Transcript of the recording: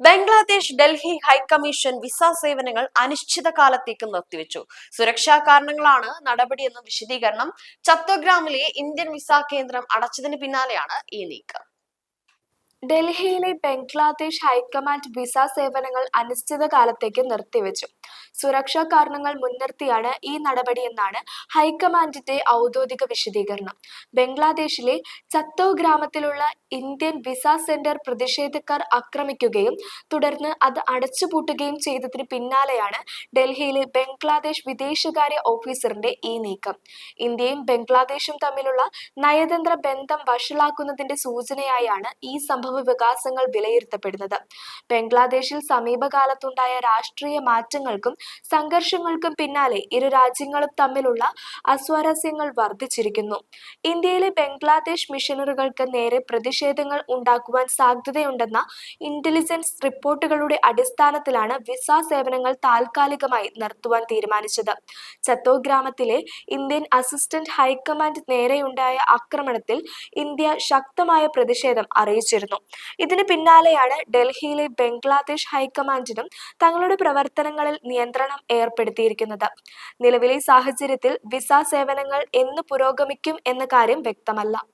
Bangladesh Delhi high commission visa സേവനങ്ങൾ അനിശ്ചിതകാലത്തേക്ക് നിർത്തിവെച്ചു. സുരക്ഷാ കാരണങ്ങളാണ് നടപടിയെന്ന വിശദീകരണം ചത്തോഗ്രാമിലെ ഇന്ത്യൻ വിസ കേന്ദ്രം അടച്ചതിന് പിന്നാലെയാണ് ഈ നീക്കം. ഡൽഹിയിലെ ബംഗ്ലാദേശ് ഹൈക്കമാൻഡ് വിസ സേവനങ്ങൾ അനിശ്ചിതകാലത്തേക്ക് നിർത്തിവെച്ചു. സുരക്ഷാ കാരണങ്ങൾ മുൻനിർത്തിയാണ് ഈ നടപടിയെന്നാണ് ഹൈക്കമാൻഡിന്റെ ഔദ്യോഗിക വിശദീകരണം. ബംഗ്ലാദേശിലെ ചത്തോ ഗ്രാമത്തിലുള്ള ഇന്ത്യൻ വിസ സെന്റർ പ്രതിഷേധക്കാർ ആക്രമിക്കുകയും തുടർന്ന് അത് അടച്ചുപൂട്ടുകയും ചെയ്തതിന് പിന്നാലെയാണ് ഡൽഹിയിലെ ബംഗ്ലാദേശ് വിദേശകാര്യ ഓഫീസറിന്റെ ഈ നീക്കം. ഇന്ത്യയും ബംഗ്ലാദേശും തമ്മിലുള്ള നയതന്ത്ര ബന്ധം വഷളാക്കുന്നതിന്റെ സൂചനയായാണ് ഈ സംഭവ വികാസങ്ങൾ വിലയിരുത്തപ്പെടുന്നത്. ബംഗ്ലാദേശിൽ സമീപകാലത്തുണ്ടായ രാഷ്ട്രീയ മാറ്റങ്ങൾക്കും സംഘർഷങ്ങൾക്കും പിന്നാലെ ഇരു രാജ്യങ്ങളും തമ്മിലുള്ള അസ്വാരസ്യങ്ങൾ വർദ്ധിച്ചിരിക്കുന്നു. ഇന്ത്യയിലെ ബംഗ്ലാദേശ് മിഷനറികൾക്ക് നേരെ പ്രതിഷേധങ്ങൾ ഉണ്ടാക്കുവാൻ സാധ്യതയുണ്ടെന്ന ഇന്റലിജൻസ് റിപ്പോർട്ടുകളുടെ അടിസ്ഥാനത്തിലാണ് വിസ സേവനങ്ങൾ താൽക്കാലികമായി നിർത്തുവാൻ തീരുമാനിച്ചത്. ചത്തോ ഗ്രാമത്തിലെ ഇന്ത്യൻ അസിസ്റ്റന്റ് ഹൈക്കമാൻഡ് നേരെയുണ്ടായ ആക്രമണത്തിൽ ഇന്ത്യ ശക്തമായ പ്രതിഷേധം അറിയിച്ചിരുന്നു. ഇതിന് പിന്നാലെയാണ് ഡൽഹിയിലെ ബംഗ്ലാദേശ് ഹൈക്കമാൻഡിനും തങ്ങളുടെ പ്രവർത്തനങ്ങളിൽ നിയന്ത്രണം ഏർപ്പെടുത്തിയിരിക്കുന്നത്. നിലവിലെ സാഹചര്യത്തിൽ വിസ സേവനങ്ങൾ എന്ന് പുരോഗമിക്കും എന്ന കാര്യം വ്യക്തമല്ല.